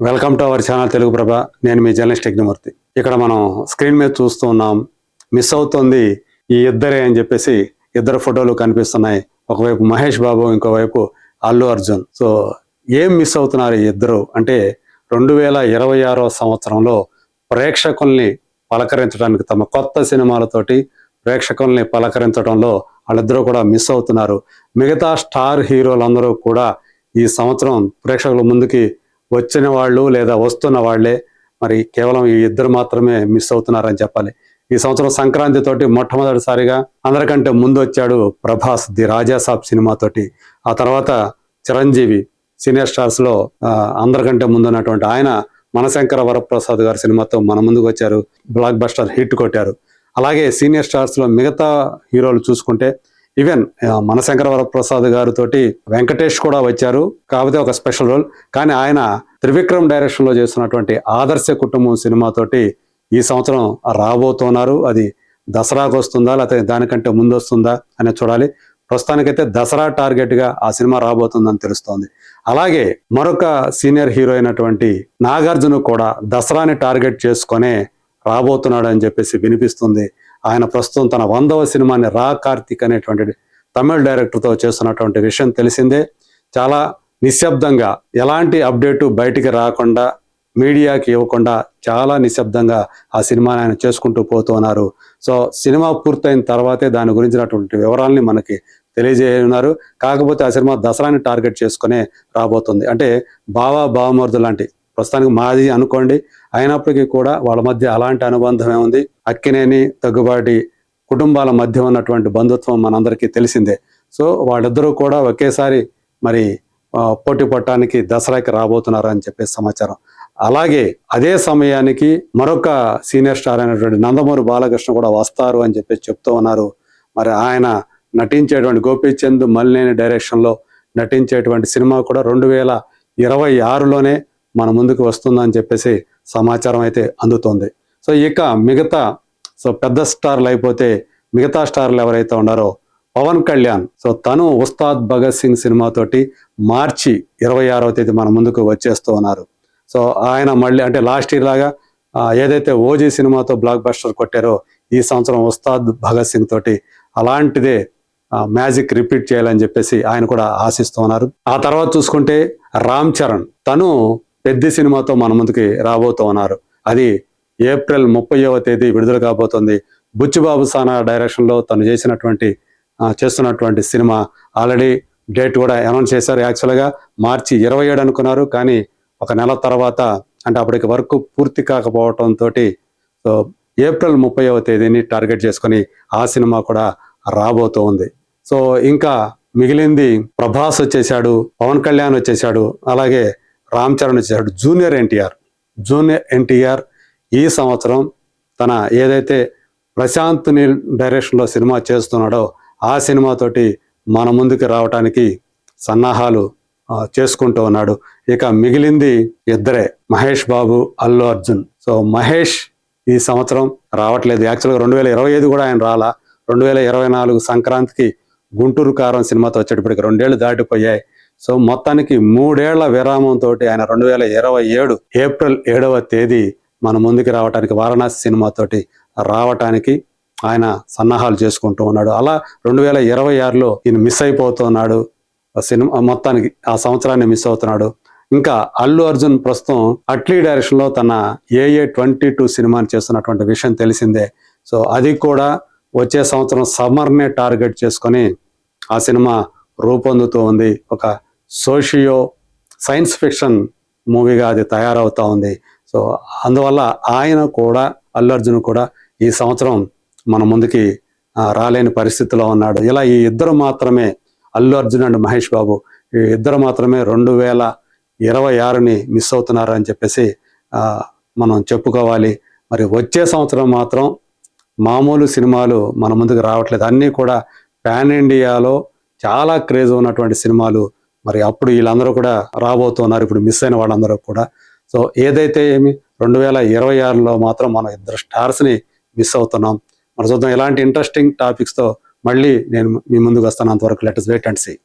Welcome to our channel Telugu Prabha నేను మీ journalist Yagnamurthy. ఇక్కడ మనం స్క్రీన్ మీద చూస్తూ ఉన్నాం. మిస్ అవుతుంది ఈ ఇద్దరే అని చెప్పేసి ఇద్దరు ఫోటోలు కనిపిస్తున్నాయి. ఒకవైపు మహేష్ బాబు ఇంకోవైపు అల్లు అర్జున్. సో ఏం మిస్ అవుతున్నారు ఈ ఇద్దరు? అంటే రెండు వేల ఇరవై ఆరో సంవత్సరంలో ప్రేక్షకుల్ని పలకరించడానికి తమ కొత్త సినిమాలతోటి ప్రేక్షకుల్ని పలకరించడంలో వాళ్ళిద్దరూ కూడా మిస్ అవుతున్నారు. మిగతా స్టార్ హీరోలందరూ కూడా ఈ సంవత్సరం ప్రేక్షకుల ముందుకి వచ్చిన వాళ్ళు లేదా వస్తున్న వాళ్ళే మరి కేవలం ఈ ఇద్దరు మాత్రమే మిస్ అవుతున్నారని చెప్పాలి. ఈ సంవత్సరం సంక్రాంతి తోటి మొట్టమొదటిసారిగా అందరికంటే ముందు వచ్చాడు ప్రభాస్ ది రాజాసాబ్ సినిమాతోటి ఆ తర్వాత చిరంజీవి సీనియర్ స్టార్స్లో అందరికంటే ముందు ఉన్నటువంటి ఆయన మనశంకర వరప్రసాద్ గారి సినిమాతో మన ముందుకు వచ్చారు. బ్లాక్ బస్టర్ హిట్ కొట్టారు. అలాగే సీనియర్ స్టార్స్లో మిగతా హీరోలు చూసుకుంటే ఈవెన్ మన శంకరవరప్రసాద్ గారితోటి వెంకటేష్ కూడా వచ్చారు. కాకపోతే ఒక స్పెషల్ రోల్ కానీ ఆయన త్రివిక్రమ్ డైరెక్షన్లో చేస్తున్నటువంటి ఆదర్శ కుటుంబం సినిమాతోటి ఈ సంవత్సరం రాబోతున్నారు. అది దసరాకు వస్తుందా లేకపోతే దానికంటే ముందు వస్తుందా అని చూడాలి. ప్రస్తుతానికైతే దసరా టార్గెట్గా ఆ సినిమా రాబోతుందని తెలుస్తోంది. అలాగే మరొక సీనియర్ హీరో అయినటువంటి నాగార్జున కూడా దసరాని టార్గెట్ చేసుకొనే రాబోతున్నాడు అని చెప్పేసి వినిపిస్తుంది. ఆయన ప్రస్తుతం తన వందవ సినిమాని రా కార్తిక్ అనేటువంటి తమిళ డైరెక్టర్తో చేస్తున్నటువంటి విషయం తెలిసిందే. చాలా నిశ్శబ్దంగా ఎలాంటి అప్డేటు బయటికి రాకుండా మీడియాకి ఇవ్వకుండా చాలా నిశ్శబ్దంగా ఆ సినిమాని ఆయన చేసుకుంటూ పోతున్నారు సో సినిమా పూర్తయిన తర్వాతే దాని గురించినటువంటి వివరాలని మనకి తెలియజేయనున్నారు. కాకపోతే ఆ సినిమా దసరాని టార్గెట్ చేసుకునే రాబోతుంది. అంటే బావా బావమరుదు లాంటి ప్రస్తుతానికి మాది అనుకోండి. అయినప్పటికీ కూడా వాళ్ళ మధ్య అలాంటి అనుబంధమే ఉంది. అక్కినేని దగ్గుబాటి కుటుంబాల మధ్య ఉన్నటువంటి బంధుత్వం మనందరికీ తెలిసిందే. సో వాళ్ళిద్దరూ కూడా ఒకేసారి మరి పోటీ పట్టడానికి దసరాకి రాబోతున్నారు అని చెప్పేసి సమాచారం. అలాగే అదే సమయానికి మరొక సీనియర్ స్టార్ అయినటువంటి నందమూరి బాలకృష్ణ కూడా వస్తారు అని చెప్పి చెప్తూ ఉన్నారు. మరి ఆయన నటించేటువంటి గోపీచంద్ మల్లేని డైరెక్షన్లో నటించేటువంటి సినిమా కూడా రెండు వేల ఇరవై ఆరులోనే మన ముందుకు వస్తుందని చెప్పేసి సమాచారం అయితే అందుతోంది. సో ఇక మిగతా సో పెద్ద స్టార్లు అయిపోతే మిగతా స్టార్లు ఎవరైతే ఉన్నారో పవన్ కళ్యాణ్. సో తను ఉస్తాద్ భగత్ సింగ్ సినిమాతోటి మార్చి ఇరవై ఆరవ తేదీ మన ముందుకు వచ్చేస్తూ ఉన్నారు. సో ఆయన మళ్ళీ అంటే లాస్ట్ ఇయర్ లాగా ఏదైతే ఓజీ సినిమాతో బ్లాక్ బస్టర్ కొట్టారో ఈ సంవత్సరం ఉస్తాద్ భగత్ సింగ్ తోటి అలాంటిదే మ్యాజిక్ రిపీట్ చేయాలని చెప్పేసి ఆయన కూడా ఆశిస్తూ ఉన్నారు. ఆ తర్వాత చూసుకుంటే రామ్ చరణ్. తను పెద్ద సినిమాతో మన ముందుకి రాబోతూ ఉన్నారు అది ఏప్రిల్ ముప్పైవ తేదీ విడుదల కాబోతుంది. బుచ్చిబాబు సానా డైరెక్షన్లో తను చేసినటువంటి చేస్తున్నటువంటి సినిమా ఆల్రెడీ డేట్ కూడా అనౌన్స్ చేశారు. యాక్చువల్గా మార్చి ఇరవై ఏడు అనుకున్నారు. కానీ ఒక నెల తర్వాత అంటే అప్పటికి వర్క్ పూర్తి కాకపోవటంతో సో ఏప్రిల్ ముప్పైవ తేదీని టార్గెట్ చేసుకొని ఆ సినిమా కూడా రాబోతూ ఉంది సో ఇంకా మిగిలింది ప్రభాస్ వచ్చేసాడు పవన్ కళ్యాణ్ వచ్చేసాడు అలాగే రామ్ చరణ్ చేశాడు. జూనియర్ ఎన్టీఆర్. జూనియర్ ఎన్టీఆర్ ఈ సంవత్సరం తన ఏదైతే ప్రశాంత్ నీల్ డైరెక్షన్లో సినిమా చేస్తున్నాడో ఆ సినిమాతోటి మన ముందుకు రావటానికి సన్నాహాలు చేసుకుంటూ ఉన్నాడు. ఇక మిగిలింది ఇద్దరే మహేష్ బాబు అల్లు అర్జున్. సో మహేష్ ఈ సంవత్సరం రావట్లేదు. యాక్చువల్గా రెండు వేల ఇరవై ఐదు కూడా ఆయన రాలా. రెండు వేల ఇరవై నాలుగు సంక్రాంతికి గుంటూరు కారం సినిమాతో వచ్చేటప్పటికి రెండేళ్ళు దాటిపోయాయి. సో మొత్తానికి మూడేళ్ళ విరామంతో ఆయన రెండు వేల ఇరవై ఏడు ఏప్రిల్ ఏడవ తేదీ మన ముందుకు రావడానికి వారణాసి సినిమాతోటి రావటానికి ఆయన సన్నాహాలు చేసుకుంటూ ఉన్నాడు. అలా రెండు వేల ఇరవై ఆరులో ఈయన మిస్ అయిపోతున్నాడు. ఆ సినిమా మొత్తానికి ఆ సంవత్సరాన్ని మిస్ అవుతున్నాడు. ఇంకా అల్లు అర్జున్ ప్రస్తుతం అట్లీ డైరెక్షన్లో తన ఏఏ ట్వంటీ టూ సినిమాని చేస్తున్నటువంటి విషయం తెలిసిందే. సో అది కూడా వచ్చే సంవత్సరం సమ్మర్నే టార్గెట్ చేసుకొని ఆ సినిమా రూపొందుతూ ఉంది. ఒక సోషియో సైన్స్ ఫిక్షన్ మూవీగా అది తయారవుతూ ఉంది. సో అందువల్ల ఆయన కూడా అల్లు అర్జున్ కూడా ఈ సంవత్సరం మన ముందుకి రాలేని పరిస్థితిలో ఉన్నాడు. ఇలా ఈ ఇద్దరు మాత్రమే అల్లు అర్జున్ అండ్ మహేష్ బాబు ఈ ఇద్దరు మాత్రమే రెండు వేల ఇరవై ఆరుని మిస్ అవుతున్నారు అని చెప్పేసి మనం చెప్పుకోవాలి. మరి వచ్చే సంవత్సరం మాత్రం మామూలు సినిమాలు మన ముందుకు రావట్లేదు. అన్నీ కూడా పాన్ ఇండియాలో చాలా క్రేజ్ ఉన్నటువంటి సినిమాలు. మరి అప్పుడు వీళ్ళందరూ కూడా రాబోతున్నారు. ఇప్పుడు మిస్ అయిన వాళ్ళందరూ కూడా. సో ఏదైతే ఏమి రెండు వేల ఇరవై ఆరులో మాత్రం మనం ఇద్దరు స్టార్స్ని మిస్ అవుతున్నాం. మరి చూద్దాం ఇలాంటి ఇంట్రెస్టింగ్ టాపిక్స్తో మళ్ళీ నేను మీ ముందుకు వస్తాను. అంతవరకు లెటర్స్ వెయిట్ అండ్ సీ